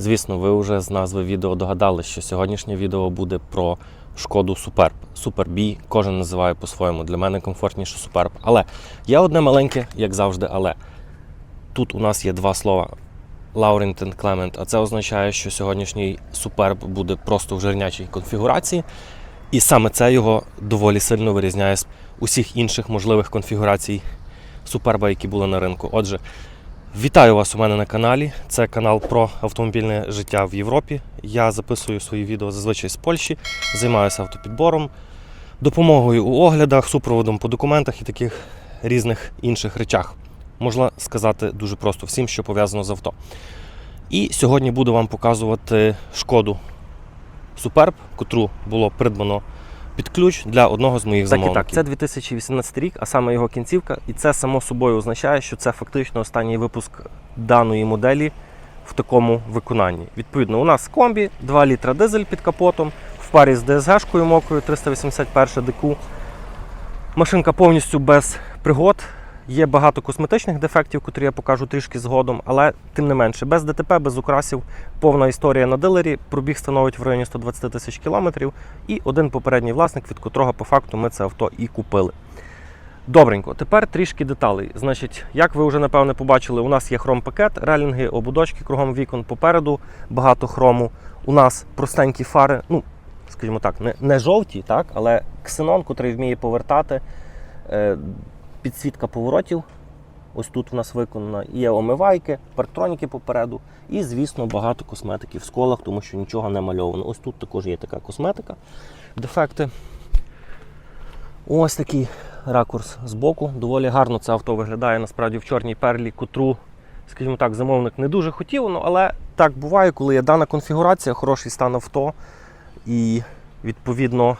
Звісно, ви вже з назви відео догадали, що сьогоднішнє відео буде про шкоду. Super B, кожен називає по-своєму. Для мене комфортніше Superb. Але є одне маленьке, як завжди, але тут у нас є два слова. Laurent Clement, а це означає, що сьогоднішній Superb буде просто в жирнячій конфігурації. І саме це його доволі сильно вирізняє з усіх інших можливих конфігурацій Суперба, які були на ринку. Отже, вітаю вас у мене на каналі. Це канал про автомобільне життя в Європі. Я записую свої відео зазвичай з Польщі, займаюся автопідбором, допомогою у оглядах, супроводом по документах і таких різних інших речах. Можна сказати дуже просто всім, що пов'язано з авто. І сьогодні буду вам показувати шкоду Superb, котру було придбано під ключ для одного з моїх Так і замовників. так, це 2018 рік, а саме його кінцівка, і це само собою означає, що це фактично останній випуск даної моделі в такому виконанні. Відповідно, у нас комбі, 2 літра дизель під капотом, в парі з ДСГ-шкою мокрою 381 ДК. Машинка повністю без пригод. Є багато косметичних дефектів, котрі я покажу трішки згодом, але тим не менше, без ДТП, без украсів, повна історія на дилері. Пробіг становить в районі 120 тисяч кілометрів. І один попередній власник, від котрого по факту ми це авто і купили. Добренько, тепер трішки деталей. Значить, як ви вже напевне побачили, у нас є хром-пакет, релінги, ободочки кругом вікон попереду, багато хрому. У нас простенькі фари, ну, скажімо так, не, не жовті, так, але ксенон, котрий вміє повертати. Е, підсвітка поворотів. Ось тут у нас виконана є омивайки, парктроніки попереду, і, звісно, багато косметики в сколах, тому що нічого не мальовано. Ось тут також є така косметика, дефекти. Ось такий ракурс з боку. Доволі гарно це авто виглядає насправді в чорній перлі, котру, скажімо так, замовник не дуже хотів, ну, але так буває, коли є дана конфігурація, хороший стан авто і відповідно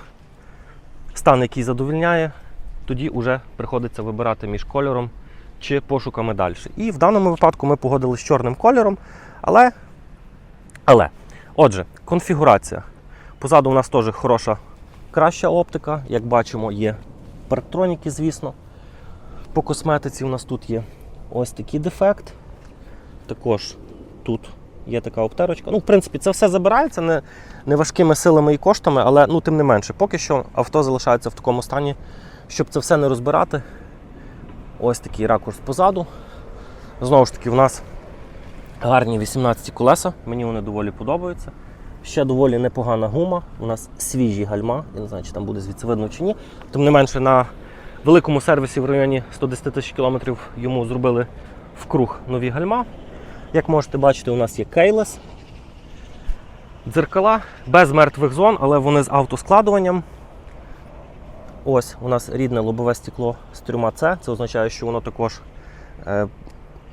стан, який задовільняє, тоді вже приходиться вибирати між кольором чи пошуками далі. І в даному випадку ми погодилися з чорним кольором, але. але. Отже, конфігурація. Позаду у нас теж хороша, краща оптика. Як бачимо, є парктроніки, звісно. По косметиці у нас тут є ось такий дефект. Також тут є така обтерочка. Ну, в принципі, це все забирається не, не важкими силами і коштами, але ну, тим не менше, поки що авто залишається в такому стані, щоб це все не розбирати. Ось такий ракурс позаду. Знову ж таки, в нас гарні 18 колеса, мені вони доволі подобаються. Ще доволі непогана гума. У нас свіжі гальма. Я не знаю, чи там буде звідси видно чи ні. Тим не менше, на великому сервісі в районі 110 тисяч кілометрів йому зробили вкруг нові гальма. Як можете бачити, у нас є кейлес. Дзеркала без мертвих зон, але вони з автоскладуванням. Ось у нас рідне лобове стекло з трьома С. Це означає, що воно також е,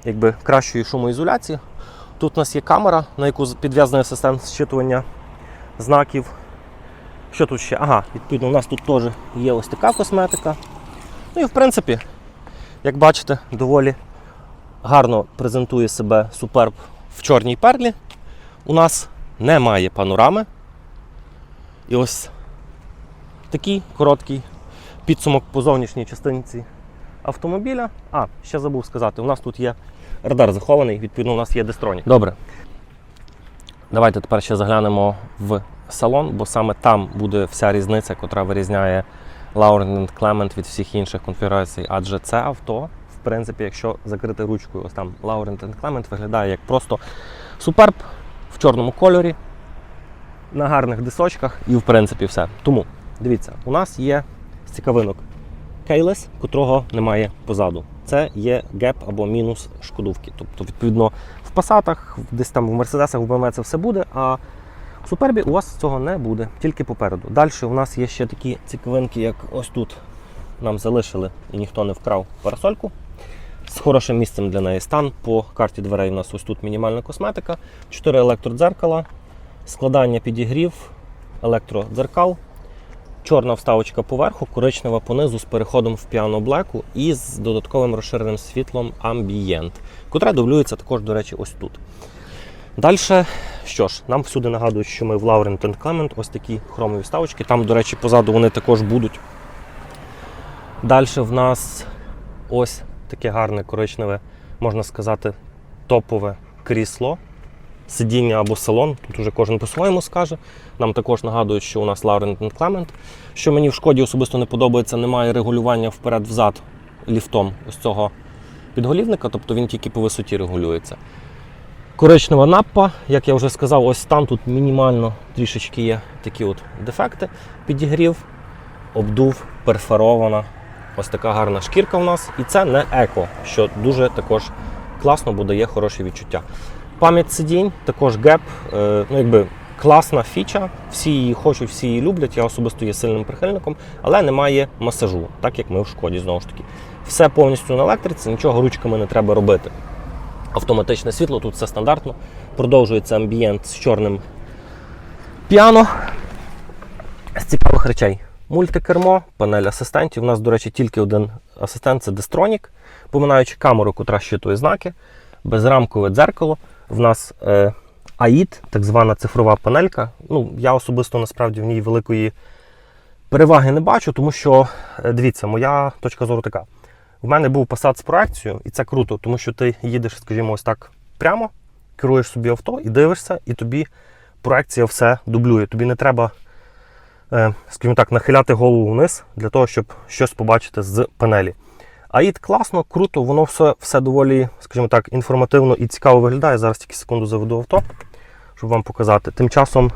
якби кращої шумоізоляції. Тут у нас є камера, на яку підв'язаний систем зчитування знаків. Що тут ще? Ага, відповідно, у нас тут теж є ось така косметика. Ну і в принципі, як бачите, доволі гарно презентує себе Superb в чорній перлі. У нас немає панорами. І ось такий короткий підсумок по зовнішній частинці автомобіля. А, ще забув сказати, у нас тут є радар захований, відповідно, у нас є дестронік. Добре. Давайте тепер ще заглянемо в салон, бо саме там буде вся різниця, котра вирізняє Laurent Clement від всіх інших конфігурацій. Адже це авто, в принципі, якщо закрити ручкою, ось там Laurent Clement виглядає як просто Superb в чорному кольорі, на гарних дисочках і в принципі все. Тому дивіться, у нас є цікавинок кейлес, котрого немає позаду. Це є геп або мінус шкодувки. Тобто, відповідно, в пасатах, десь там в мерседесах, в BMW це все буде, а в супербі у вас цього не буде, тільки попереду. Далі у нас є ще такі цікавинки, як ось тут нам залишили і ніхто не вкрав парасольку. З хорошим місцем для неї стан. По карті дверей у нас ось тут мінімальна косметика, 4 електродзеркала, складання підігрів, електродзеркал, чорна вставочка поверху, коричнева понизу з переходом в піано-блеку і з додатковим розширеним світлом Ambient, котре дублюється також, до речі, ось тут. Далі, що ж, нам всюди нагадують, що ми в Laurent Clement, ось такі хромові вставочки. Там, до речі, позаду вони також будуть. Далі в нас ось таке гарне коричневе, можна сказати, топове крісло. Сидіння або салон. Тут уже кожен по-своєму скаже. Нам також нагадують, що у нас Laurent Clement. Що мені в шкоді особисто не подобається, немає регулювання вперед-взад ліфтом ось цього підголівника, тобто він тільки по висоті регулюється. Коричнева наппа, як я вже сказав, ось там тут мінімально трішечки є такі от дефекти. Підігрів, обдув, перфорована. Ось така гарна шкірка у нас. І це не еко, що дуже також класно, бо дає хороші відчуття. Пам'ять сидінь, також геп, е, ну якби класна фіча. Всі її хочуть, всі її люблять. Я особисто є сильним прихильником, але немає масажу, так як ми в шкоді знову ж таки. Все повністю на електриці, нічого ручками не треба робити. Автоматичне світло, тут все стандартно. Продовжується амбієнт з чорним піано. З цікавих речей. Мультикермо, панель асистентів. У нас, до речі, тільки один асистент це Destronік, поминаючи камеру, котра щитує знаки, безрамкове дзеркало. В нас е, AID, так звана цифрова панелька. Ну, я особисто насправді в ній великої переваги не бачу, тому що, е, дивіться, моя точка зору така. В мене був Passat з проекцією, і це круто, тому що ти їдеш, скажімо, ось так прямо, керуєш собі авто і дивишся, і тобі проекція все дублює. Тобі не треба, е, скажімо так, нахиляти голову вниз для того, щоб щось побачити з панелі. AID класно, круто, воно все, все доволі, скажімо так, інформативно і цікаво виглядає. Зараз тільки секунду заведу авто, щоб вам показати. Тим часом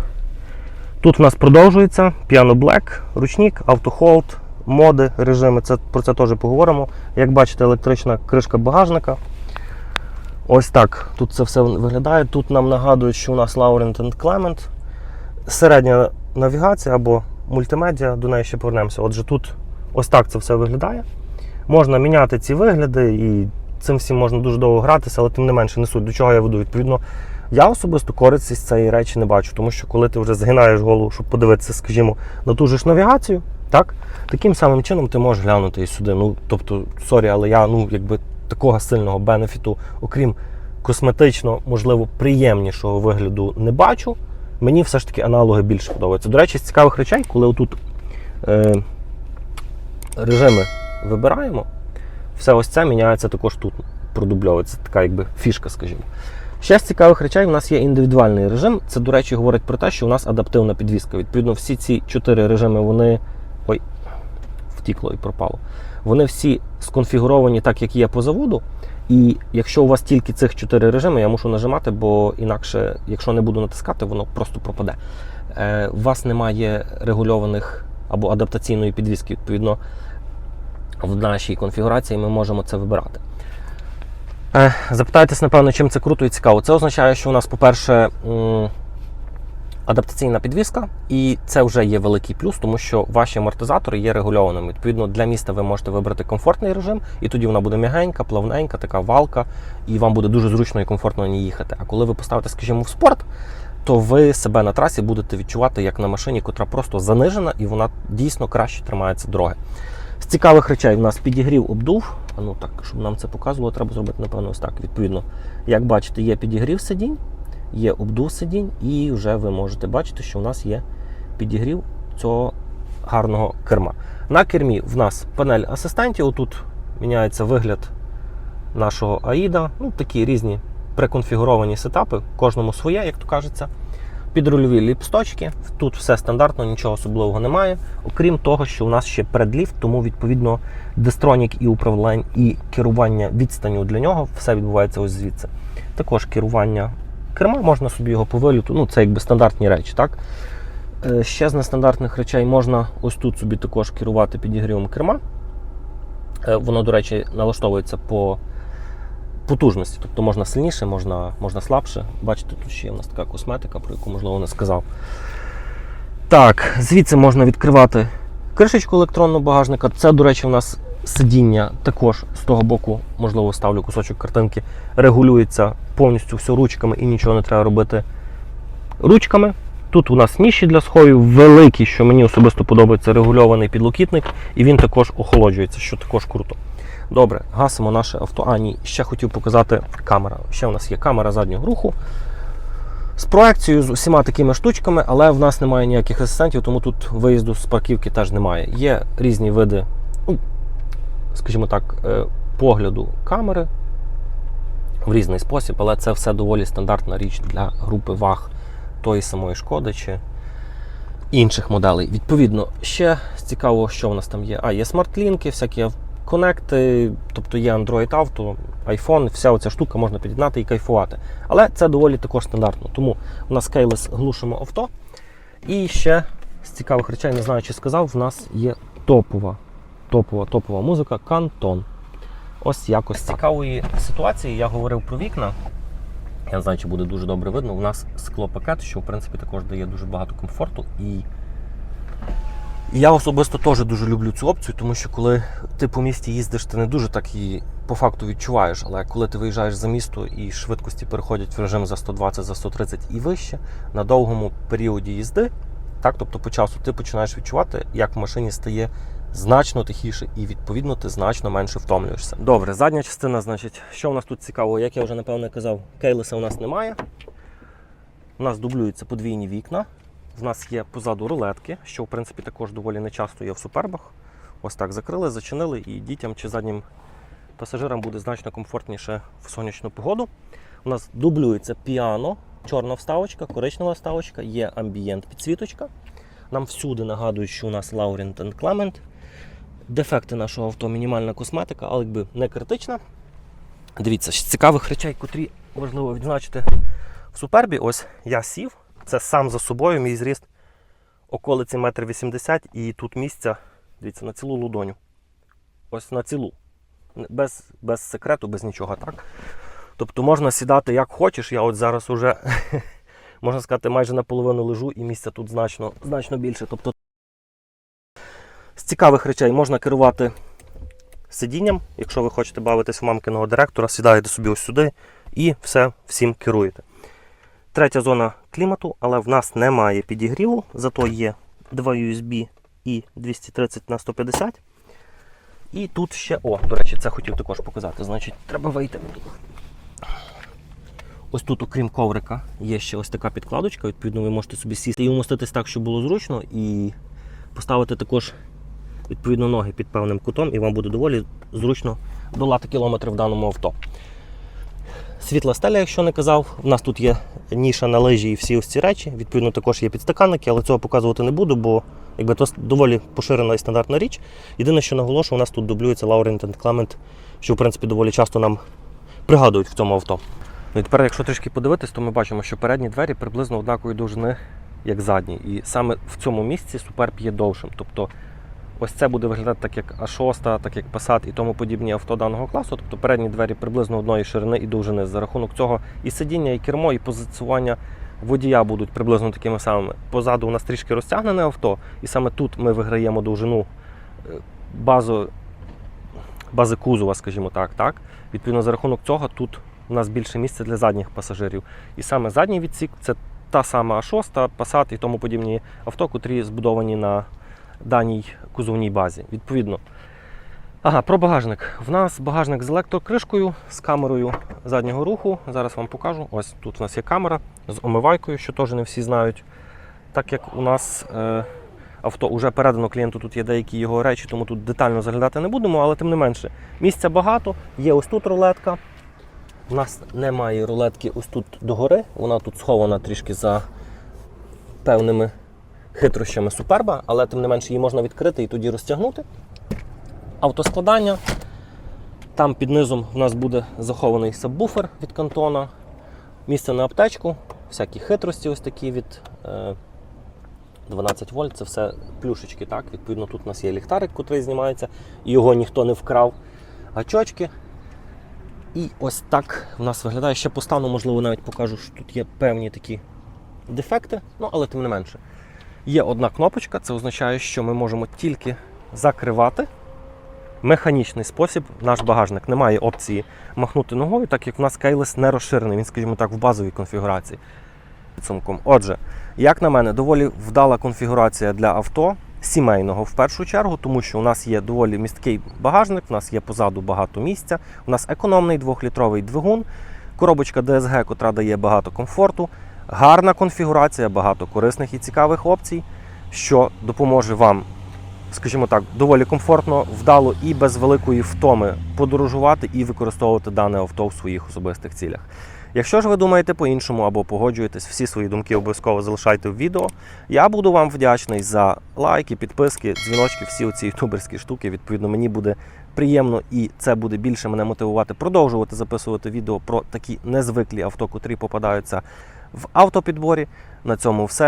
тут в нас продовжується Piano Black, ручник, автохолд, моди, режими. Це, про це теж поговоримо. Як бачите, електрична кришка багажника. Ось так тут це все виглядає. Тут нам нагадують, що у нас Laurent and Clement. Середня навігація або мультимедіа, до неї ще повернемося. Отже, тут ось так це все виглядає. Можна міняти ці вигляди, і цим всім можна дуже довго гратися, але тим не менше не суть. До чого я веду? Відповідно, я особисто користі з цієї речі не бачу, тому що коли ти вже згинаєш голову, щоб подивитися, скажімо, на ту навігацію, так, таким самим чином ти можеш глянути і сюди. Ну, тобто, сорі, але я ну, якби такого сильного бенефіту, окрім косметично, можливо, приємнішого вигляду не бачу. Мені все ж таки аналоги більше подобаються. До речі, з цікавих речей, коли отут е, режими вибираємо, все ось це міняється також тут. Продубльовується така якби фішка, скажімо. Ще з цікавих речей у нас є індивідуальний режим. Це, до речі, говорить про те, що у нас адаптивна підвізка. Відповідно, всі ці чотири режими, вони. Ой, втікло і пропало. Вони всі сконфігуровані так, як є по заводу. І якщо у вас тільки цих чотири режими, я мушу нажимати, бо інакше, якщо не буду натискати, воно просто пропаде. Е, у вас немає регульованих або адаптаційної підвіски. Відповідно, в нашій конфігурації ми можемо це вибирати. Е, Запитаєтесь, напевно, чим це круто і цікаво. Це означає, що у нас, по-перше, адаптаційна підвіска, і це вже є великий плюс, тому що ваші амортизатори є регульованими. Відповідно, для міста ви можете вибрати комфортний режим, і тоді вона буде м'ягенька, плавненька, така валка, і вам буде дуже зручно і комфортно на ній їхати. А коли ви поставите, скажімо, в спорт, то ви себе на трасі будете відчувати як на машині, котра просто занижена, і вона дійсно краще тримається дороги. Цікавих речей у нас підігрів обдув. Ну так, щоб нам це показувало, треба зробити, напевно, ось так. Відповідно, як бачите, є підігрів сидінь, є обдув сидінь, і вже ви можете бачити, що у нас є підігрів цього гарного керма. На кермі в нас панель асистентів. Отут міняється вигляд нашого AIDA. Ну, такі різні преконфігуровані сетапи, кожному своє, як то кажеться. Підрульові ліпсточки. Тут все стандартно, нічого особливого немає. Окрім того, що у нас ще предліфт, тому відповідно дестронік і управління і керування відстанню для нього все відбувається ось звідси. Також керування керма, можна собі його по виліту, ну це якби стандартні речі, так? Е, Ще з нестандартних речей можна ось тут собі також керувати підігрівом керма. Е, Воно, до речі, налаштовується по потужності. Тобто можна сильніше, можна, можна слабше. Бачите, тут ще є у нас така косметика, про яку, можливо, не сказав. Так, звідси можна відкривати кришечку електронного багажника. Це, до речі, у нас сидіння також з того боку, можливо, ставлю кусочок картинки, регулюється повністю все ручками і нічого не треба робити ручками. Тут у нас ніші для сховів, великий, що мені особисто подобається, регульований підлокітник, і він також охолоджується, що також круто. Добре, гасимо наше авто. А, ні, ще хотів показати камера. Ще у нас є камера заднього руху. З проекцією, з усіма такими штучками, але в нас немає ніяких асистентів, тому тут виїзду з парківки теж немає. Є різні види, ну, скажімо так, е, погляду камери. в різний спосіб, але це все доволі стандартна річ для групи ваг тої самої шкоди чи інших моделей. Відповідно, ще цікаво, що в нас там є. А, є смарт-лінки, всякі конекти, тобто є Android Auto, iPhone, вся оця штука можна під'єднати і кайфувати. Але це доволі також стандартно. Тому у нас Keyless глушимо авто. І ще з цікавих речей, не знаю, чи сказав, в нас є топова, топова, топова музика Кантон. Ось якось з цікавої ситуації я говорив про вікна. Я не знаю, чи буде дуже добре видно. У нас склопакет, що в принципі також дає дуже багато комфорту. І я особисто теж дуже люблю цю опцію, тому що коли ти по місті їздиш, ти не дуже так її по факту відчуваєш. Але коли ти виїжджаєш за місто і швидкості переходять в режим за 120, за 130 і вище, на довгому періоді їзди, так, тобто по часу ти починаєш відчувати, як в машині стає значно тихіше, і відповідно ти значно менше втомлюєшся. Добре, задня частина, значить, що у нас тут цікаво, як я вже напевно казав, кейлеса у нас немає. У нас дублюються подвійні вікна. В нас є позаду рулетки, що в принципі також доволі нечасто є в супербах. Ось так закрили, зачинили, і дітям чи заднім пасажирам буде значно комфортніше в сонячну погоду. У нас дублюється піано, чорна вставочка, коричнева вставочка, є амбієнт підсвіточка. Нам всюди нагадують, що у нас Laurent Clement. Дефекти нашого авто мінімальна косметика, але якби не критична. Дивіться, з цікавих речей, котрі важливо відзначити в супербі. Ось я сів, це сам за собою, мій зріст околиці 1,80 м і тут місця, дивіться, на цілу лудоню. Ось на цілу. Без, без секрету, без нічого, так? Тобто можна сідати як хочеш. Я от зараз уже, можна сказати, майже наполовину лежу і місця тут значно, значно більше. Тобто з цікавих речей можна керувати сидінням, якщо ви хочете бавитись в мамкиного директора, сідаєте собі ось сюди і все всім керуєте. Третя зона клімату, але в нас немає підігріву, зато є два USB і 230 на 150. І тут ще, о, до речі, це хотів також показати. Значить, треба вийти. Ось тут, окрім коврика, є ще ось така підкладочка. Відповідно, ви можете собі сісти і умоститись так, щоб було зручно, і поставити також відповідно ноги під певним кутом, і вам буде доволі зручно долати кілометри в даному авто. Світла стеля, якщо не казав, у нас тут є ніша на лижі і всі ось ці речі. Відповідно, також є підстаканники, але цього показувати не буду, бо якби то доволі поширена і стандартна річ. Єдине, що наголошую, у нас тут дублюється Laurent Clement, що в принципі доволі часто нам пригадують в цьому авто. Ну і тепер, якщо трішки подивитись, то ми бачимо, що передні двері приблизно однакової довжини, як задні. І саме в цьому місці Суперб є довшим. Тобто ось це буде виглядати так, як А6, так як Passat і тому подібні авто даного класу. Тобто передні двері приблизно одної ширини і довжини. За рахунок цього і сидіння, і кермо, і позиціювання водія будуть приблизно такими самими. Позаду у нас трішки розтягнене авто, і саме тут ми виграємо довжину е, базу, бази кузова, скажімо так. так. Відповідно, за рахунок цього тут у нас більше місця для задніх пасажирів. І саме задній відсік це та сама А6, Passat і тому подібні авто, котрі збудовані на даній кузовній базі. Відповідно. Ага, про багажник. В нас багажник з електрокришкою, з камерою заднього руху. Зараз вам покажу. Ось тут у нас є камера з омивайкою, що теж не всі знають. Так як у нас е, авто вже передано клієнту, тут є деякі його речі, тому тут детально заглядати не будемо, але тим не менше, місця багато, є ось тут рулетка. У нас немає рулетки ось тут догори, вона тут схована трішки за певними хитрощами суперба, але тим не менше її можна відкрити і тоді розтягнути. Автоскладання. Там під низом в нас буде захований сабвуфер від кантона, місце на аптечку, всякі хитрості ось такі від е, 12 вольт, це все плюшечки. так? Відповідно, тут у нас є ліхтарик, який знімається, і його ніхто не вкрав. Гачочки. І ось так в нас виглядає. Ще по стану, можливо, навіть покажу, що тут є певні такі дефекти, ну але тим не менше. Є одна кнопочка, це означає, що ми можемо тільки закривати механічний спосіб наш багажник. Немає опції махнути ногою, так як в нас кейлес не розширений, він, скажімо так, в базовій конфігурації. Підсумком. Отже, як на мене, доволі вдала конфігурація для авто, сімейного в першу чергу, тому що у нас є доволі місткий багажник, у нас є позаду багато місця, у нас економний двохлітровий двигун, коробочка DSG, котра дає багато комфорту, гарна конфігурація, багато корисних і цікавих опцій, що допоможе вам скажімо так, доволі комфортно, вдало і без великої втоми подорожувати і використовувати дане авто в своїх особистих цілях. Якщо ж ви думаєте по-іншому або погоджуєтесь, всі свої думки обов'язково залишайте в відео. Я буду вам вдячний за лайки, підписки, дзвіночки, всі оці ютуберські штуки. Відповідно, мені буде приємно і це буде більше мене мотивувати продовжувати записувати відео про такі незвиклі авто, котрі попадаються в автопідборі. На цьому все.